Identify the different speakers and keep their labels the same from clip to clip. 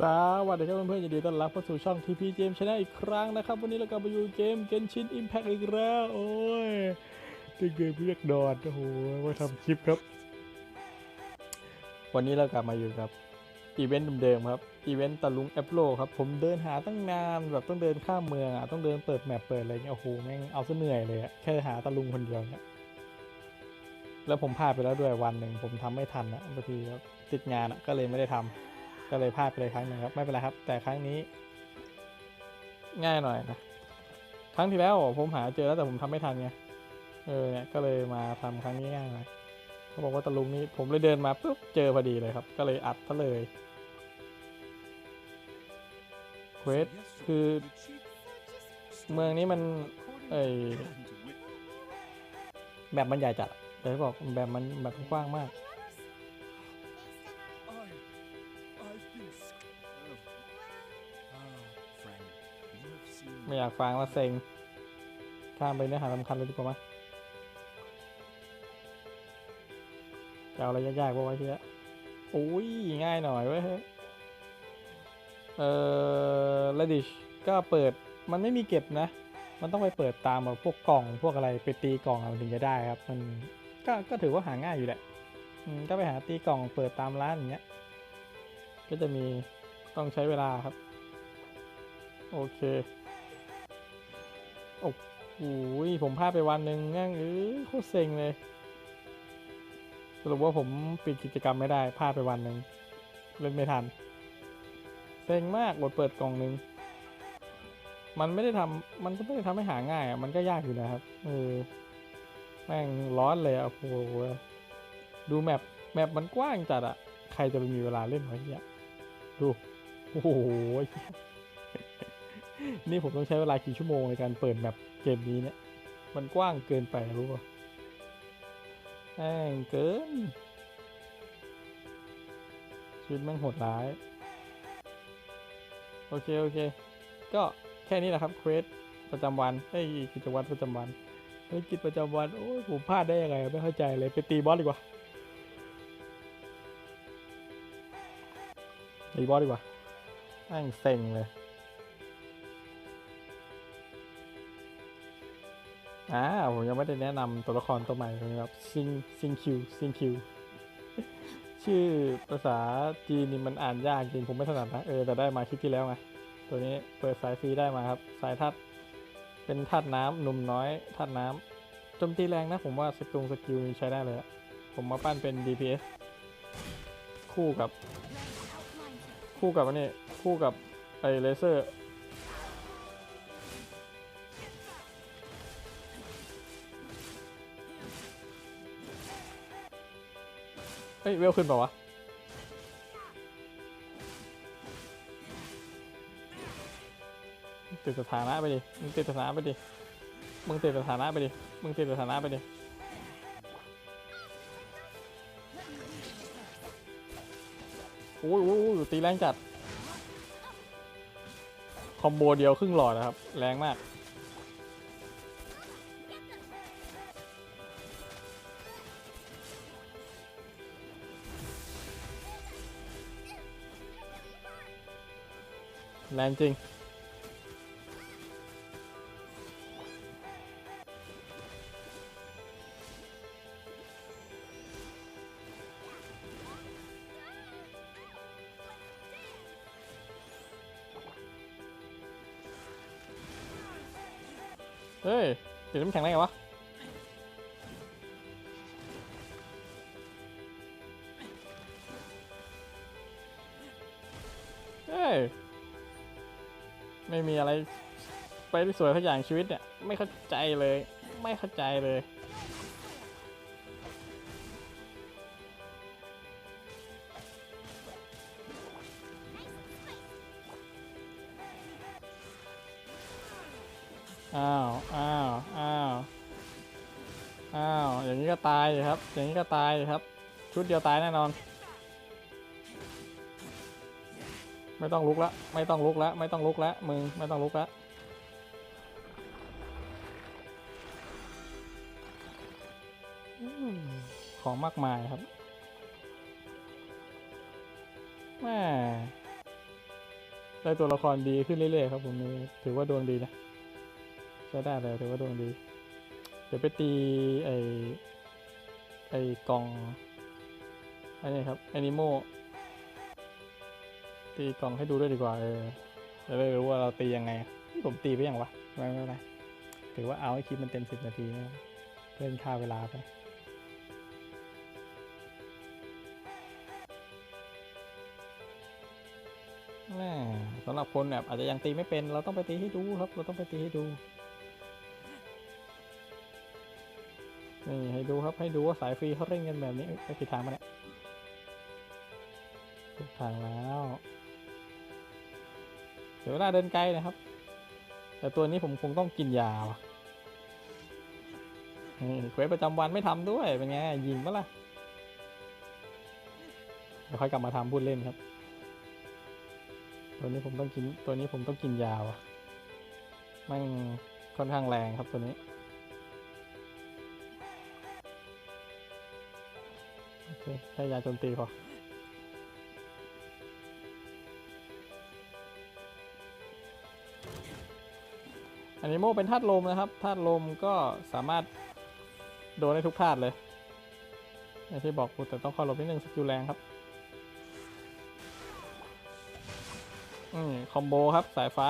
Speaker 1: สวัสดีครับเพื่อนๆยินดีต้อนรับเข้าสู่ช่อง TP Game Channel อีกครั้งนะครับ วันนี้เรากลับมาอยู่เกม Genshin Impact อีกแล้ว โอ้ยเป็นเกมเรียกดอนโอ้โหมาทำคลิปครับ วันนี้เรากลับมาอยู่กับอีเวนต์เดิมๆครับอีเวนต์ตะลุงแอปโลครับ ผมเดินหาตั้งนานแบบต้องเดินข้ามเมืองอะต้องเดินเปิดแมปเปิดอะไรเงี้ยโอ้โหแม่งเอาซะเหนื่อยเลยอะแค่หาตะลุงคนเดียวเนี่ยแล้วผมพลาดไปแล้วด้วยวันหนึ่งผมทำไม่ทันนะบางทีครับติดงานอะก็เลยไม่ได้ทำ ก็เลยพลาดไปเลยครั้งหนึ่งครับไม่เป็นไรครับ แต่ครั้งนี้ง่ายหน่อยนะครั้งที่แล้วผมหาเจอแล้วแต่ผมทำไม่ทันไงเออเนี่ยก็เลยมาทำครั้งนี้ง่ายหน่อยเขาบอกว่าตะลุงนี้ผมเลยเดินมาปุ๊บเจอพอดีเลยครับ ก็เลยอัดซะเลยเควสคือเมืองนี้มันเอแบบมันใหญ่จัดแต่เขาบอกแบบมันแบบกว้างมาก ไม่อยากฟังว่าเซ็งข้ามไปเนื้อหาสำคัญเลยดีกว่ามั้ยจะเอาอะไรยากๆบ้างวะเฮียโอ้ยง่ายหน่อยเว้ยเอ่อ Radish ก็เปิดมันไม่มีเก็บนะ มันต้องไปเปิดตามแบบพวกกล่องพวกอะไรไปตีกล่องเอาถึงจะได้ครับ มันก็ก็ถือว่าหาง่ายอยู่แหละก็ไปหาตีกล่องเปิดตามร้านอย่างเงี้ย ก็จะมีต้องใช้เวลาครับ โอเค โอ้โหผมพลาดไปวันหนึ่งงั้งเออโคตรเซ็งเลย สรุปว่าผมปิดกิจกรรมไม่ได้พลาดไปวันหนึ่งเล่นไม่ทัน เซ็งมากบทเปิดกล่องหนึ่งมันไม่ได้ทำมันก็ไม่ได้ทำให้หาง่ายอะมันก็ยากอยู่นะครับเออแม่งร้อนเลยอะโอ้โหดูแมปแมปมันกว้างจัดอะ ใครจะไปมีเวลาเล่นวะเนี่ยดู โอ้โห นี่ผมต้องใช้เวลากี่ชั่วโมงในการเปิดแบบเกมนี้เนี่ย มันกว้างเกินไปรู้ป่ะแม่งเกินชีวิตแม่งโหดร้าย โอเค โอเค ก็แค่นี้แหละครับเควสประจำวันเอ้ยกิจวัตรประจำวันเฮ้ยกิจประจำวัน โอ้ยผมพลาดได้ยังไง ไม่เข้าใจเลย ไปตีบอสดีกว่าตีบอสดีกว่าแม่งเซ็งเลย อ่าผมยังไม่ได้แนะนำตัวละครตัวใหม่เลยนะครับซิงซิงคิวซิงคิวชื่อภาษาจีนนี่มันอ่านยากจริงผมไม่ถนัดนะเออแต่ได้มาคลิปที่แล้วไงตัวนี้เปิดสายฟรีได้มาครับ สายทัดเป็นทัดน้ำหนุ่มน้อยทัดน้ำโจมตีแรงนะผมว่าสกิลสกิลนี่ใช้ได้เลย ผมมาปั้นเป็น DPS คู่กับ คู่กับอันนี้คู่กับไอเลเซอร์ ฮ้ยเวลขึ้นป่าวะติดสถานะไปดิ มึงติดสถานะไปดิ มึงติดสถานะไปดิ มึงติดสถานะไปดิ โอ้ยโอ้ยโอ้ยตีแรงจัด คอมโบเดียวครึ่งหลอดนะครับ แรงมาก แรงจริง เฮ้ยติดน้ำแข็งได้ไงวะ อะไรไปได้สวยสักอย่างชีวิตเนี่ยไม่เข้าใจเลย ไม่เข้าใจเลยอ้าวอ้าวอ้าวอ้าวอย่างนี้ก็ตายครับ อย่างนี้ก็ตายครับ ชุดเดียวตายแน่นอน ไม่ต้องลุกละไม่ต้องลุกละไม่ต้องลุกละมึงไม่ต้องลุกละของมากมายครับแม่ได้ตัวละครดีขึ้นเรื่อยๆครับผมนี่ถือว่าดวงดีนะใช้ได้เลยถือว่าดวงดี เดี๋ยวไปตีไอไอกล่องอันนี้ครับแอนิโม ตีกล่องให้ดูด้วยดีกว่าเออจะได้รู้ว่าเราตียังไงผมตีไปยังวะไม่ไม่เป็นไรถือว่าเอาให้คลิปมันเต็มสิบนาทีนะเล่นค่าเวลาไปสำหรับคนแบบอาจจะยังตีไม่เป็น เราต้องไปตีให้ดูครับ เราต้องไปตีให้ดูนี่ให้ดูครับให้ดูว่าสายฟรีเขาเล่นกันแบบนี้ไปผิดทางมาเนี่ยถูกทางแล้ว เดี๋ยวเวลาเดินไกลนะครับ แต่ตัวนี้ผมคงต้องกินยาว่ะนี่เควสประจำวันไม่ทำด้วย เป็นไง ยิงปะล่ะเดี๋ยวค่อยกลับมาทำพูดเล่นครับ ตัวนี้ผมต้องกิน ตัวนี้ผมต้องกินยาว่ะมันค่อนข้างแรงครับตัวนี้ โอเคแค่ยาโจมตีพอ อันนี้โมเป็นธาตุลมนะครับธาตุลมก็สามารถโดนได้ทุกธาตุเลยอย่างที่บอกกูแต่ต้องเข้าลบนิดนึงสกิลแรงครับอืมคอมโบครับสายฟ้า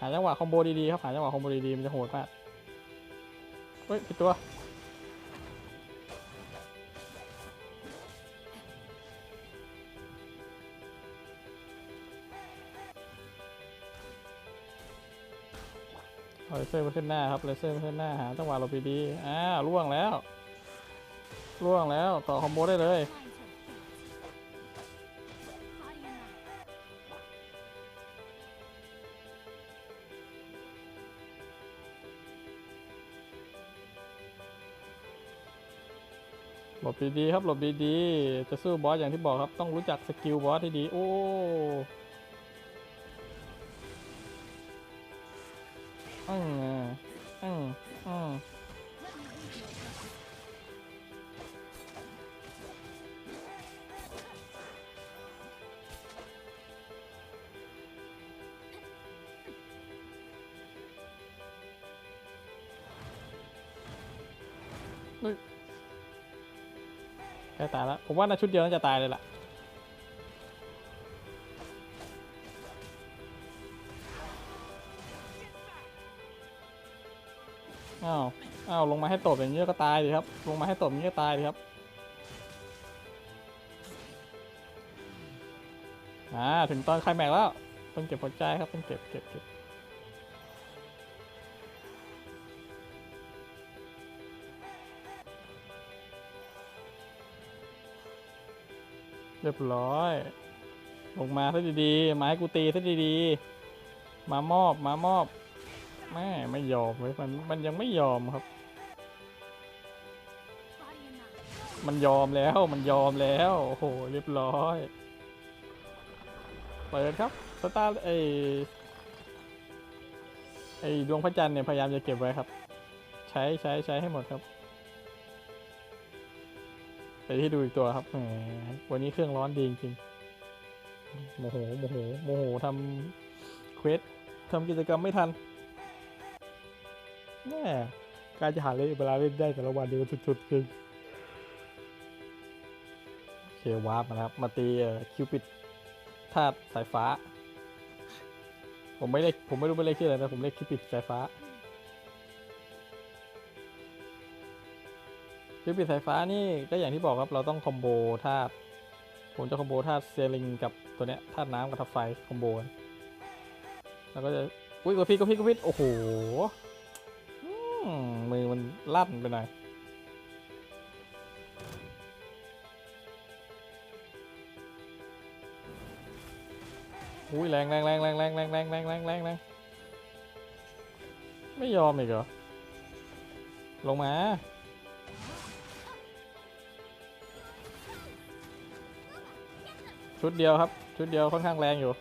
Speaker 1: หาจังหวะคอมโบดีๆครับ หาจังหวะคอมโบดีๆมันจะโหดมาก เฮ้ยผิดตัว เอาเลเซอร์มาขึ้นหน้าครับเลเซอร์มาขึ้นหน้าหาจังหวะหลบดีๆอ่าล่วงแล้วล่วงแล้วต่อคอมโบได้เลยหลบดีๆครับหลบดีๆจะสู้บอสอย่างที่บอกครับต้องรู้จักสกิลบอสที่ดีโอ้ อืมอืมอืมใกล้ตายแล้ว ผมว่าในชุดเดียวน่าจะตายเลยล่ะ อ้าวลงมาให้ตบอย่างนี้ก็ตายดิครับ ลงมาให้ตบอย่างนี้ก็ตายดิครับอ่าถึงตอนไคลแม็กแล้วต้องเก็บหัวใจครับต้องเก็บเก็บเก็บเรียบร้อย ลงมาซะดีๆไม้กูตีซะดีๆ มามอบ มามอบ แม่ไม่ยอมเลยมันมันยังไม่ยอมครับ มันยอมแล้วมันยอมแล้วโอ้โหเรียบร้อยเปิดครับสตาร์ไอไอดวงพระจันทร์เนี่ยพยายามจะเก็บไว้ครับ ใช้ใช้ใช้ให้หมดครับไปที่ดูอีกตัวครับแหมวันนี้เครื่องร้อนดีจริงโมโหโมโหโมโหทำเควสทำกิจกรรมไม่ทัน แม่การจะหาเล่นเวลาเล่นได้แต่ละวันดีมันสุดๆคือโอเควาร์ปมาแล้วครับ มาตีคิวปิดธาตุสายฟ้า ผมไม่เรียกผมไม่รู้เป็นเลขชื่ออะไรนะ ผมเรียกคิวปิดสายฟ้าคิวปิดสายฟ้านี่ก็อย่างที่บอกครับเราต้องคอมโบธาตุผมจะคอมโบธาตุเซลิงกับตัวเนี้ยธาตุน้ำกับธาตุไฟคอมโบกันแล้วก็จะอุ้ยกดพิษกดพิษกดพิษโอ้โห มือมันลั่นไปหน่อยอุ้ยแรงแรงแรงแรงแรงแรงแรงแรงแรงแรงแรงไม่ยอมอีกเหรอ ลงมา ชุดเดียวครับ ชุดเดียวค่อนข้างแรงอยู่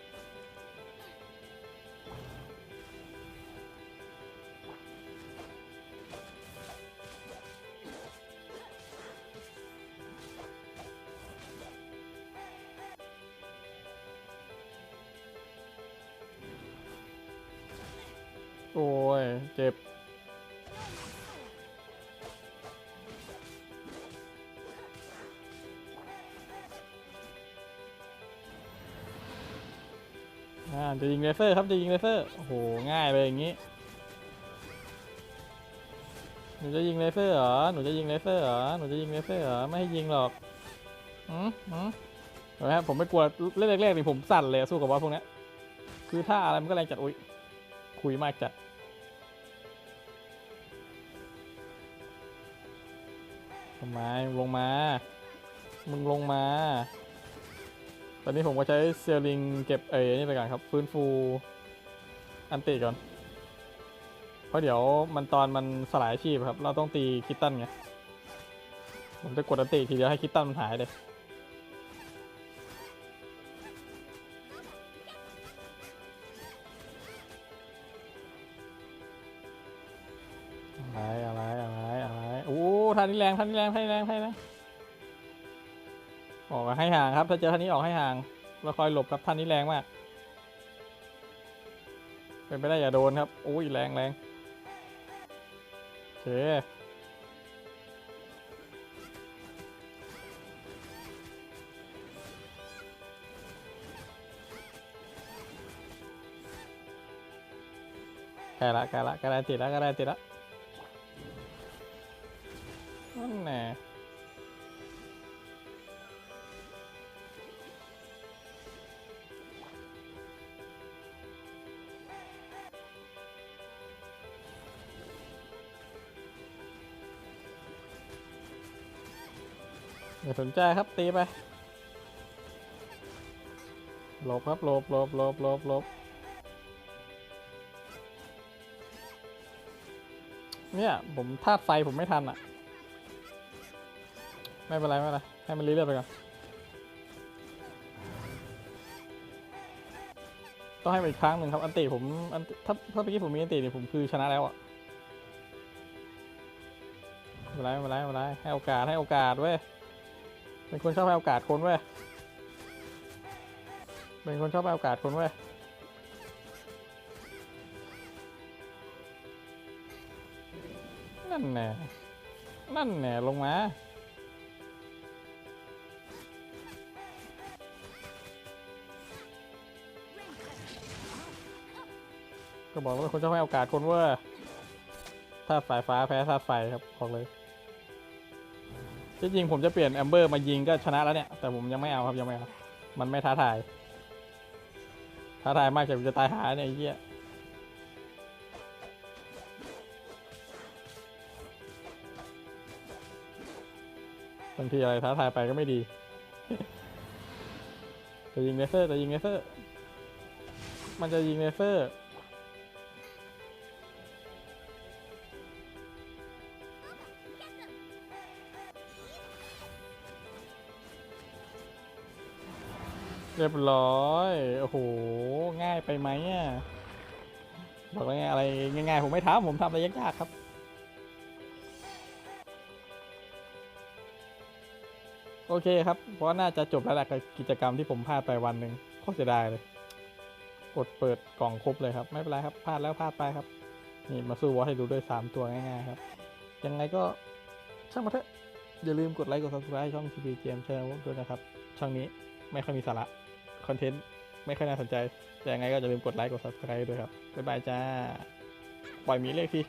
Speaker 1: อ่าจะยิงเลเซอร์ครับจะยิงเลเซอร์โอ้โหง่ายเลยอย่างนี้หนูจะยิงเลเซอร์เหรอหนูจะยิงเลเซอร์เหรอหนูจะยิงเลเซอร์เหรอไม่ให้ยิงหรอกอืมอืมเห็นไหมผมไม่กลัวเล่นแรกๆนี่ผมสั่นเลยสู้กับบอสพวกนี้คือถ้าอะไรมันก็แรงจัดอุ้ยคุยมากจัดทำไมลงมา มึงลงมา ตอนนี้ผมก็ใช้เซลลิงเก็บเอ้ยนี่ไปก่อนครับ ฟื้นฟูอันติก่อน เพราะเดี๋ยวมันตอนมันสลายชีพครับ เราต้องตีคิตตันไง ผมจะกดอันติทีเดียวให้คิตตันมันหายเลยอะไรอะไรอะไรอะไรโอ้ท่านี้แรงท่านี้แรงท่านี้แรงท่านี้แรง ออกให้ห่างครับ ถ้าเจอท่านี้ออกให้ห่างเราคอยหลบครับท่านี้แรงมากเป็นไปได้อย่าโดนครับโอ้ยแรงแรงโอเคใกล้ละใกล้ละใกล้ละติดละใกละติดละ สนใจครับตีไปหลบครับหลบหลบหลบหลบหลบเนี่ยผมธาตุไฟผมไม่ทันอะ ไม่เป็นไรไม่เป็นไรให้มันรีเลือดไปก่อนต้องให้มันอีกครั้งหนึ่งครับอันติผมอันถ้าถ้าเมื่อกี้ผมมีอันติเนี่ยผมคือชนะแล้วอะไม่เป็นไรไม่เป็นไรไม่เป็นไรให้โอกาสให้โอกาสเว้ย เป็นคนชอบให้โอกาสคนเว้ยเป็นคนชอบให้โอกาสคนเว้ยนั่นแน่นั่นแน่ลงมาก็บอกว่าคุณจะให้โอกาสคนเว่าถ้าสายฟ้าแพ้ธาตุไฟครับบอกเลย ที่จริงผมจะเปลี่ยนแอมเบอร์มายิงก็ชนะแล้วเนี่ย แต่ผมยังไม่เอาครับยังไม่เอา มันไม่ท้าทาย ท้าทายมากจะจะตายหาเนี่ยไอ้เหี้ยบางทีอะไรท้าทายไปก็ไม่ดี จะยิงเลเซอร์จะยิงเลเซอร์ มันจะยิงเลเซอร์ เรียบร้อย โอ้โห ง่ายไปไหมอะ บอกแล้วไงอะไรง่ายๆ ผมไม่ทำผมทำอะไรยากๆครับ โอเคครับ เพราะน่าจะจบแล้วแหละกิจกรรมที่ผมพลาดไปวันหนึ่งโคตรเสียดายเลย กดเปิดกล่องครบเลยครับ ไม่เป็นไรครับ พลาดแล้วพลาดไปครับ นี่มาสู้วอให้ดูด้วย 3 ตัวง่ายๆครับ ยังไงก็ช่างมาเถอะอย่าลืมกดไลค์กด subscribe ช่อง t p g m Channel ด้วยนะครับ ช่องนี้ไม่ค่อยมีสาระ คอนเทนต์ไม่ค่อยน่าสนใจ แต่ยังไงก็อย่าลืมกดไลค์กด subscribe ด้วยครับ บ๊ายบายจ้า ปล่อยมีเลขที